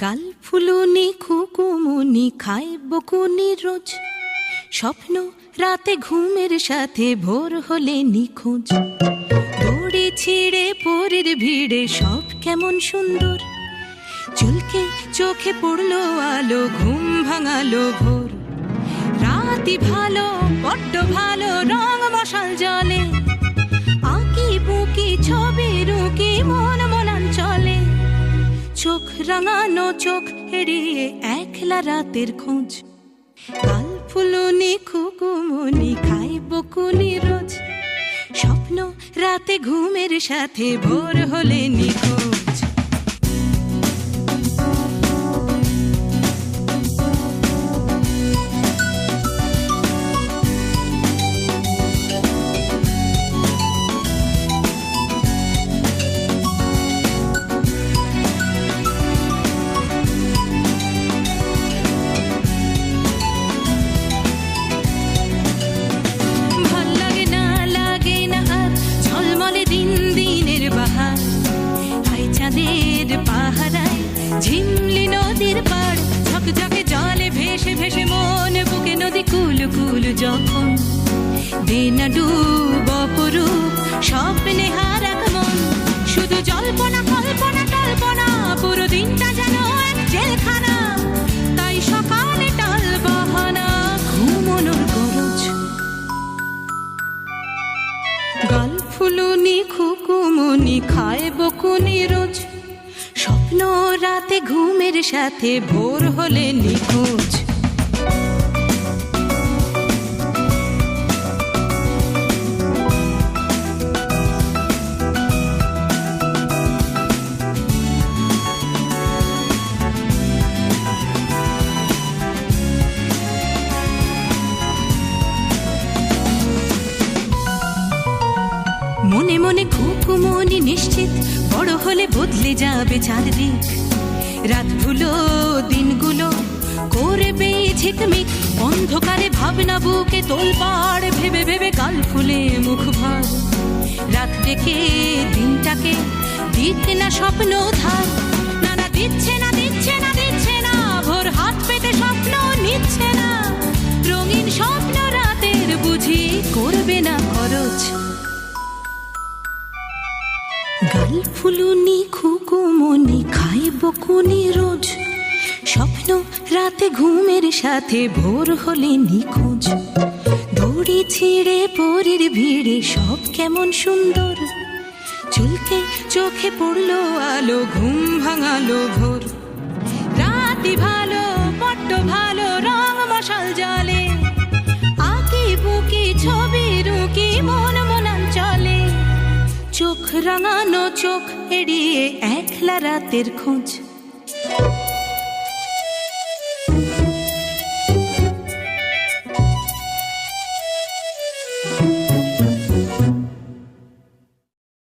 গাল ফুলুনি, খুকুমুনি, খায় বকুনি রোজ। স্বপ্ন রাতে ঘুমের সাথে ভোর হলে নিখোঁজ। দড়ি ছিঁড়ে পরের ভিড়ে সব কেমন সুন্দর। চুলকে চোখে পড়ল আলো, ঘুম ভাঙালো ভোর। রাতি ভালো, বড্ড ভালো, রং মশাল জলে। রাঙানো চোখ এড়িয়ে একলা রাতের খোঁজ। কাল ফুলুনি খুকুমনি খাই বকুনি রোজ। স্বপ্ন রাতে ঘুমের সাথে ভোর হলে ঝিমলি নদীর পাড় ঝকঝকে জলে ভেসে ভেসে মন বুকে নদী কুল কুল যখন। দিনা ডুব অপরূপ, স্বপ্নে হারাক মন। শুধু জল্পনা, কল্পনা কল্পনা, পুরো দিনটা যেন এক জেলখানা। তাই সকালে টাল বাহানা ঘুমনোর গরজ। গাল ফুলুনি, খুকুমনি, খায় বকুনি রোজ। স্বপ্ন রাতে ঘুমের সাথে ভোর হলে নিখোঁজ। মনে মনে খুব খুকুমনি নিশ্চিত, বড় হলে বদলে যাবে চারদিক। রাতগুলো দিনগুলো করবে ঝিকমিক। অন্ধকারে ভাবনা বুকে তোলপাড়, ভেবে ভেবে কাল ফুলে মুখ ভার। রাত ডেকে দিনটাকে দিতে না স্বপ্ন ধার। না না দিচ্ছে না দিচ্ছে না দিচ্ছে না। ভোর হাত পেতে স্বপ্ন নিচ্ছে না। রঙিন স্বপ্ন রাতের বুঝি করবে না খরচ। গাল ফুলুনি খুকুমনি খাই বকুনি রোজ। স্বপ্ন রাতে ঘুমের সাথে ভোর হলে নিখোঁজ। দড়ি ছিঁড়ে পরের ভিড়ে সব কেমন সুন্দর। চুলকে চোখে পড়ল আলো, ঘুম ভাঙালো ভোর। রাতি ভালো বড্ড ভালো, রং মশাল জলে। রাঙানো চোখ এড়িয়ে একলা রাতের খোঁজ।